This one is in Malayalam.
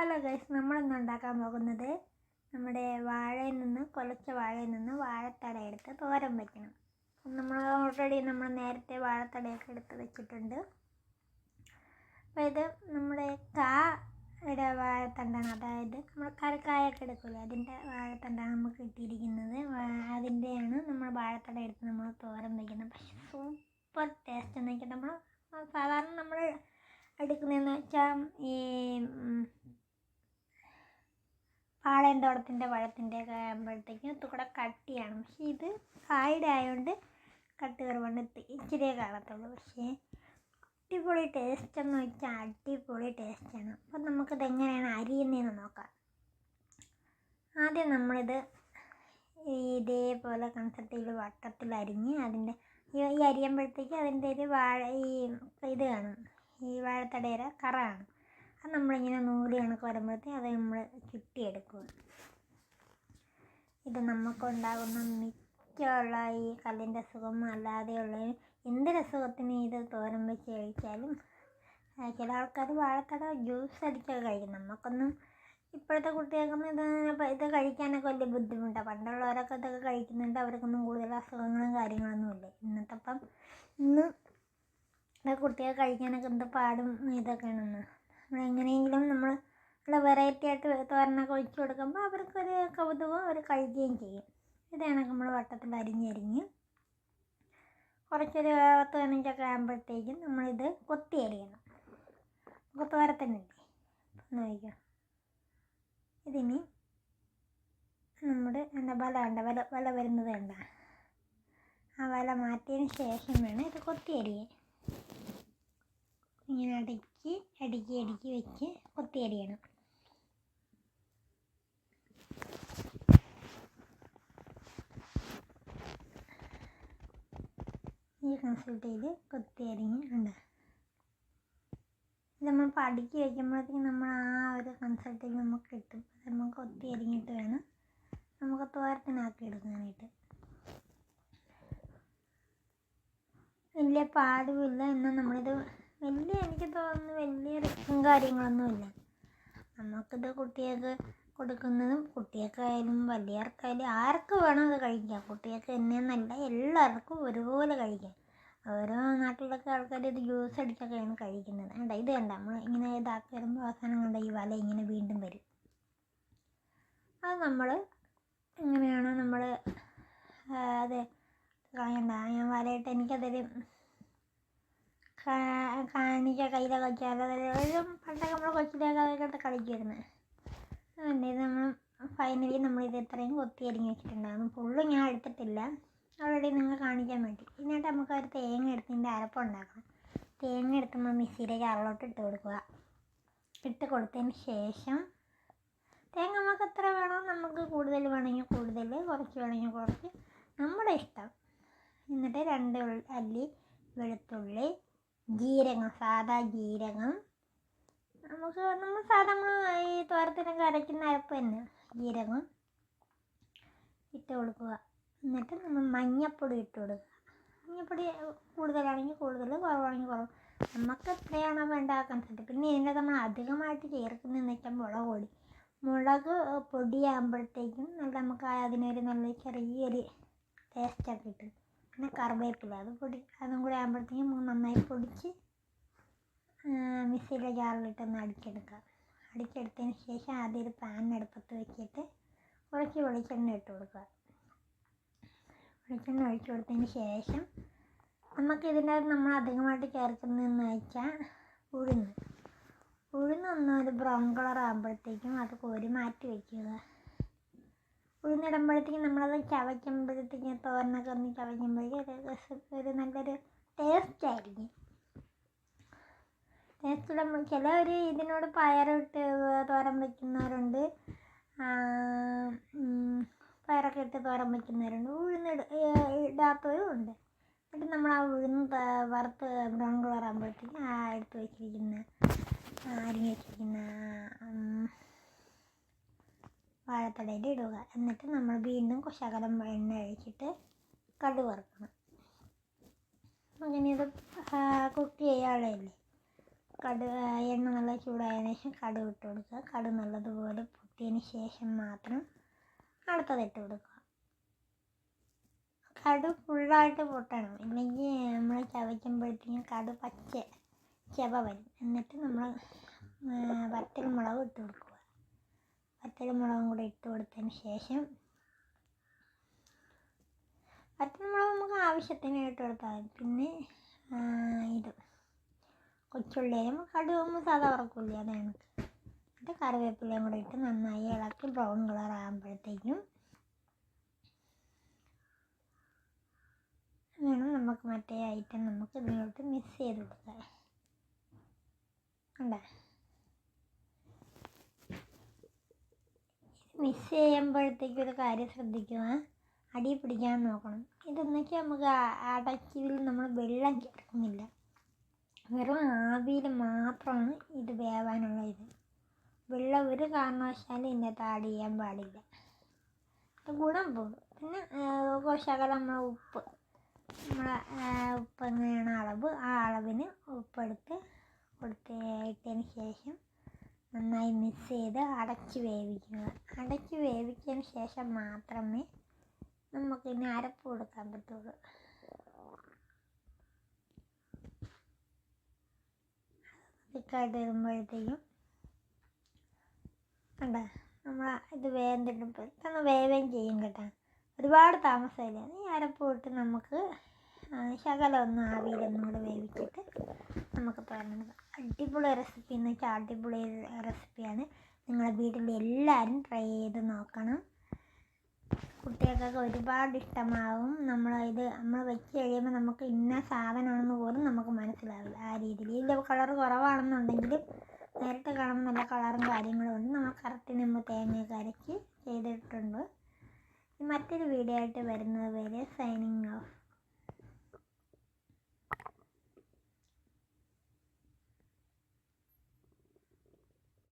ഹലോ ഗൈസ് നമ്മളിന്ന് ഉണ്ടാക്കാൻ പോകുന്നത് നമ്മുടെ വാഴയിൽ നിന്ന് കൊലച്ച വാഴയിൽ നിന്ന് വാഴത്തട എടുത്ത് തോരൻ വയ്ക്കണം നമ്മൾ ഓൾറെഡി നമ്മൾ നേരത്തെ വാഴത്തടയൊക്കെ എടുത്ത് വെച്ചിട്ടുണ്ട്. അപ്പോൾ ഇത് നമ്മുടെ കായുടെ വാഴത്തണ്ടാണ്. അതായത് നമ്മൾ കരക്കായൊക്കെ എടുക്കില്ല അതിന്റെ വാഴത്തണ്ടാണ് നമുക്ക് കിട്ടിയിരിക്കുന്നത്. അതിന്റെയാണ് നമ്മൾ വാഴത്തട എടുത്ത് നമ്മൾ തോരൻ വയ്ക്കുന്നത് പക്ഷേ സൂപ്പർ ടേസ്റ്റ് എന്ന് വെച്ചാൽ നമ്മൾ സാധാരണ നമ്മൾ എടുക്കുന്നതെന്ന് വെച്ചാൽ ഈ ഉം, പാളയന്തോടത്തിന്റെ പഴത്തിന്റെ ഒക്കെ ആകുമ്പോഴത്തേക്കും കൂടെ കട്ടിയാണ് പക്ഷേ ഇത് കായുടെ ആയതുകൊണ്ട് കട്ടി കുറവുണ്ട് ഇച്ചിരിയേ കാണത്തുള്ളൂ. പക്ഷേ അടിപൊളി ടേസ്റ്റ് എന്ന് വെച്ചാൽ അടിപൊളി ടേസ്റ്റാണ് അപ്പം നമുക്കിത് എങ്ങനെയാണ് അരിയുന്നതെന്ന് നോക്കാം. ആദ്യം നമ്മളിത് ഇതേപോലെ കൺസെപ്റ്റിൽ വട്ടത്തിൽ അരിഞ്ഞ് അതിന്റെ ഈ അരിയുമ്പോഴത്തേക്ക് അതിന്റെ ഒരു വാഴ ഈ ഇത് കാണും. ഈ വാഴത്തടയുടെ കറ കാണും. അത് നമ്മളിങ്ങനെ നൂൽ കണക്ക് വരുമ്പോഴത്തേക്ക് അത് നമ്മൾ ചുറ്റിയെടുക്കുക ഇത് നമുക്കുണ്ടാകുന്ന മിക്കുള്ള ഈ കല്ലിന്റെ അസുഖം അല്ലാതെയുള്ള എന്ത് അസുഖത്തിന് ഇത് തോരൻ വെച്ച് കഴിച്ചാലും ചില ആൾക്കാർ വാഴക്കട ജ്യൂസ് അടിച്ചൊക്കെ കഴിക്കും. നമുക്കൊന്നും ഇപ്പോഴത്തെ കുട്ടികൾക്കൊന്നും ഇത് ഇപ്പം ഇത് കഴിക്കാനൊക്കെ വലിയ ബുദ്ധിമുട്ടാണ് പണ്ടുള്ളവരൊക്കെ ഇതൊക്കെ കഴിക്കുന്നുണ്ട്. അവർക്കൊന്നും കൂടുതൽ അസുഖങ്ങളും കാര്യങ്ങളൊന്നും ഇല്ല ഇന്നത്തെ അപ്പം ഇന്ന് കുട്ടികൾ കഴിക്കാനൊക്കെ എന്ത് പാടും ഇതൊക്കെയാണെന്ന്. എങ്ങനെയെങ്കിലും നമ്മൾ നല്ല വെറൈറ്റി ആയിട്ട് തോരനൊക്കെ ഒഴിച്ച് കൊടുക്കുമ്പോൾ അവർക്കൊരു കൗതുകം അവർ കഴിക്കുകയും ചെയ്യും. ഇതാണ് നമ്മൾ വട്ടത്തിൽ അരിഞ്ഞരിഞ്ഞ് കുറച്ചൊരു പത്ത് പതിനഞ്ചൊക്കെ ആകുമ്പോഴത്തേക്കും നമ്മളിത് കൊത്തി അരിയണം. നമുക്ക് തോരത്തന്നില്ലേ ഒന്ന് വയ്ക്കാം ഇതിനി നമ്മുടെ എന്താ വല വേണ്ട വല വല വരുന്നത് വേണ്ട ആ വല മാറ്റിയതിന് ശേഷം വേണം ഇത് കൊത്തി അരിയാൻ. ഇങ്ങനെ അടുക്കി അടുക്കി അടുക്കി വെച്ച് കൊത്തി അരിയണം ഈ കൺസൾട്ടിയിൽ കൊത്തി അരിഞ്ഞിട്ടുണ്ട് ഇത് നമ്മൾ ഇപ്പോൾ അടുക്കി വയ്ക്കുമ്പോഴത്തേക്കും നമ്മൾ ആ ഒരു കൺസൾട്ടിൽ നമുക്ക് കിട്ടും. നമുക്ക് കൊത്തി അരിഞ്ഞിട്ട് വേണം നമുക്ക് തോരത്തിനാക്കി എടുക്കാനായിട്ട് വലിയ പാടുമില്ല എന്നാൽ നമ്മളിത് വലിയ എനിക്ക് തോന്നുന്നു വലിയ റിസ്ക്കും കാര്യങ്ങളൊന്നുമില്ല. നമുക്കിത് കുട്ടികൾക്ക് കൊടുക്കുന്നതും കുട്ടികൾക്കായാലും വലിയവർക്കായാലും ആർക്ക് വേണം അത് കഴിക്കാം. കുട്ടികൾക്ക് എന്നല്ല എല്ലാവർക്കും ഒരുപോലെ കഴിക്കാം. ഓരോ നാട്ടിലൊക്കെ ആൾക്കാർ ഇത് ജ്യൂസ് അടിച്ചൊക്കെയാണ് കഴിക്കുന്നത്. കണ്ട? ഇത് കണ്ട? നമ്മൾ ഇങ്ങനെ ഇതാക്കി വരുമ്പോൾ അവസാനം കണ്ട ഈ വല ഇങ്ങനെ വീണ്ടും വരും. അത് നമ്മൾ എങ്ങനെയാണോ നമ്മൾ അതെ കളയണ്ട ഞാൻ വലയിട്ട് എനിക്കതൊരു കാണിക്ക കയ്യിലൊക്കെ വെച്ചാൽ ഒരു പണ്ടൊക്കെ നമ്മൾ കൊച്ചിലൊക്കെ അതൊക്കെ കളിക്കുമായിരുന്നു. അതുകൊണ്ട് നമ്മൾ ഫൈനലി നമ്മളിത് ഇത്രയും കൊത്തി അരിഞ്ഞ് വെച്ചിട്ടുണ്ടായിരുന്നു. ഫുള്ള് ഞാൻ എടുത്തിട്ടില്ല. ഓൾറെഡി നിങ്ങൾ കാണിക്കാൻ വേണ്ടി. എന്നിട്ട് നമുക്ക് ഒരു തേങ്ങ എടുത്തതിന്റെ അരപ്പുണ്ടാക്കണം തേങ്ങ എടുത്ത് നമ്മൾ മിക്സിയിലേക്ക് അരളോട്ട് ഇട്ട് കൊടുക്കുക. ഇട്ട് കൊടുത്തതിന് ശേഷം തേങ്ങ നമുക്ക് എത്ര വേണോ നമുക്ക് കൂടുതൽ വേണമെങ്കിൽ കൂടുതൽ കുറച്ച് വേണമെങ്കിൽ കുറച്ച്. നമ്മുടെ ഇഷ്ടം. എന്നിട്ട് രണ്ട് അല്ലി വെളുത്തുള്ളി ജീരകം സാധാ ജീരകം. നമുക്ക് നമ്മൾ സാധാരണ ഈ തോരത്തിനൊക്കെ അരയ്ക്കുന്ന അരപ്പ് തന്നെ ജീരകം ഇട്ട് കൊടുക്കുക. എന്നിട്ട് നമ്മൾ മഞ്ഞപ്പൊടി ഇട്ട് കൊടുക്കുക. മഞ്ഞപ്പൊടി കൂടുതലാണെങ്കിൽ കൂടുതൽ കുറവാണെങ്കിൽ കുറവ്. നമുക്ക് എത്രയാണോ വേണ്ട ആ കൺസെപ്റ്റ് പിന്നെ ഇതിന്റെ നമ്മൾ അധികമായിട്ട് ചേർക്കുന്നതെന്ന് വെച്ചാൽ മുളക് പൊടി. മുളക് പൊടിയാകുമ്പോഴത്തേക്കും നല്ല നമുക്ക് അതിനൊരു നല്ല ചെറിയൊരു ടേസ്റ്റൊക്കെ കിട്ടും. പിന്നെ കറിവേപ്പില അത് പൊടി അതും കൂടി ആകുമ്പോഴത്തേക്കും നന്നായി പൊടിച്ച് മിക്സിയിലെ ജാറിലിട്ടൊന്ന് അടിച്ചെടുക്കുക. അടിച്ചെടുത്തതിന് ശേഷം ആദ്യം ഒരു പാൻ അടുപ്പത്ത് വെച്ചിട്ട് കുറച്ച് വെളിച്ചെണ്ണ ഇട്ട് കൊടുക്കുക. വെളിച്ചെണ്ണ ഒഴിച്ച് കൊടുത്തതിന് ശേഷം നമുക്ക് ഇതിന്റെ നമ്മൾ അധികമായിട്ട് ചേർക്കുന്നതെന്ന് വെച്ചാൽ ഉഴുന്ന്. ഉഴുന്ന് ഒന്ന് ഒരു ബ്രൗൺ കളർ ആകുമ്പോഴത്തേക്കും അത് കോരി മാറ്റി വയ്ക്കുക ഉഴുന്നിടുമ്പോഴത്തേക്കും നമ്മളത് ചവയ്ക്കുമ്പോഴത്തേക്കും തോരനൊക്കെ ഒന്ന് ചവയ്ക്കുമ്പോഴേക്കും ഒരു ഒരു നല്ലൊരു ടേസ്റ്റ് ആയിരിക്കും. ടേസ്റ്റ് നമ്മൾ ചിലവർ ഇതിനോട് പയറിട്ട് തോരൻ വയ്ക്കുന്നവരുണ്ട് പയറൊക്കെ ഇട്ട് തോരൻ വയ്ക്കുന്നവരുണ്ട് ഉഴുന്ന് ഇട- ഇടാത്തവരും ഉണ്ട്. എന്നിട്ട് നമ്മൾ ആ ഉഴുന്ന് വറുത്ത് ബ്രൗൺ കളർ ആകുമ്പോഴത്തേക്കും ആ എടുത്ത് വെച്ചിരിക്കുന്ന അരിഞ്ഞ് വെച്ചിരിക്കുന്ന വാഴത്തടയിൽ ഇടുക. എന്നിട്ട് നമ്മൾ വീണ്ടും ശകലം എണ്ണ ഒഴിച്ചിട്ട് കടുക് വറുക്കണം. അങ്ങനെ ഇത് കുക്ക് ചെയ്യാളല്ലേ കടു എണ്ണ നല്ല ചൂടായതിനു ശേഷം കടു ഇട്ട് കൊടുക്കുക. കടു നല്ലതുപോലെ പൊട്ടിയതിന് ശേഷം മാത്രം അടുത്തത് ഇട്ട് കൊടുക്കുക. കടു ഫുള്ളായിട്ട് പൊട്ടണം. ഇല്ലെങ്കിൽ നമ്മൾ ചവയ്ക്കുമ്പോഴത്തേക്കും കടു പച്ച ചെവ വരും. എന്നിട്ട് നമ്മൾ വറ്റൽ മുളക് ഇട്ട് കൊടുക്കുക വറ്റൽമുളകും കൂടെ ഇട്ട് കൊടുത്തതിന് ശേഷം വറ്റൽമുളക് നമുക്ക് ആവശ്യത്തിന് ഇട്ട് കൊടുത്താൽ മതി. പിന്നെ ഇത് കൊച്ചുള്ളിയും കടുവും സാധാ ഉറക്കില്ല അതാണ് എന്നിട്ട് കറിവേപ്പിലയും കൂടെ ഇട്ട് നന്നായി ഇളക്കി ബ്രൗൺ കളർ ആകുമ്പോഴത്തേക്കും വേണം നമുക്ക് മറ്റേ ഐറ്റം നമുക്ക് ഇതിലോട്ട് മിക്സ് ചെയ്ത് കൊടുക്കാം കണ്ടേ? മിക്സ് ചെയ്യുമ്പോഴത്തേക്കും ഒരു കാര്യം ശ്രദ്ധിക്കുക. അടി പിടിക്കാൻ നോക്കണം. ഇതൊന്നൊക്കെ നമുക്ക് അടച്ചിൽ നമ്മൾ വെള്ളം ചേർക്കുന്നില്ല. വെറും ആവിയിൽ മാത്രമാണ് ഇത് വേവാനുള്ള ഇത്. വെള്ളം ഒരു കാരണവശാലും ഇതിനകത്ത് ആഡ് ചെയ്യാൻ പാടില്ല. അത് ഗുണം പോകും. പിന്നെ ആ, നമ്മൾ ഉപ്പ്. നമ്മളെ ഉപ്പ് എങ്ങനെയാണ് അളവ്? ആ അളവിന് ഉപ്പെടുത്ത് കൊടുത്ത് ഇട്ടതിന് ശേഷം നന്നായി മിക്സ് ചെയ്ത് അടച്ച് വേവിക്കുക. അടച്ച് വേവിച്ചതിന് ശേഷം മാത്രമേ നമുക്ക് ഇനി അരപ്പ് കൊടുക്കാൻ പറ്റുള്ളൂ. തിക്കായിട്ട് വരുമ്പോഴത്തേക്കും കണ്ട? നമ്മൾ ഇത് വേന്തിട്ട് പെട്ടെന്ന് വേവേം ചെയ്യും കേട്ടോ. ഒരുപാട് താമസമില്ല. ഈ അരപ്പ് ഇട്ട് നമുക്ക് ശകലം ഒന്ന് ആവിയിലൊന്നും കൂടെ വേവിച്ചിട്ട് നമുക്ക് തുറന്നെടുക്കാം അടിപൊളി റെസിപ്പി എന്ന് വെച്ചാൽ അടിപൊളി റെസിപ്പിയാണ് നിങ്ങളെ വീട്ടിൽ എല്ലാവരും ട്രൈ ചെയ്ത് നോക്കണം. കുട്ടികൾക്കൊക്കെ ഒരുപാട് ഇഷ്ടമാവും. നമ്മൾ ഇത് നമ്മൾ വെച്ച് കഴിയുമ്പോൾ നമുക്ക് ഇന്ന സാധനമാണെന്ന് പോലും നമുക്ക് മനസ്സിലാവില്ല. ആ രീതിയിൽ ഇതിന്റെ കളർ കുറവാണെന്നുണ്ടെങ്കിലും നേരത്തെ കാണുമ്പോൾ നല്ല കളറും കാര്യങ്ങളും ഉണ്ട്. നമ്മൾ കറക്റ്റ് നമ്മൾ തേങ്ങയൊക്കെ അരച്ച് ചെയ്തിട്ടുണ്ട്. മറ്റൊരു വീഡിയോ ആയിട്ട് വരുന്നത് വരെ സൈനിങ്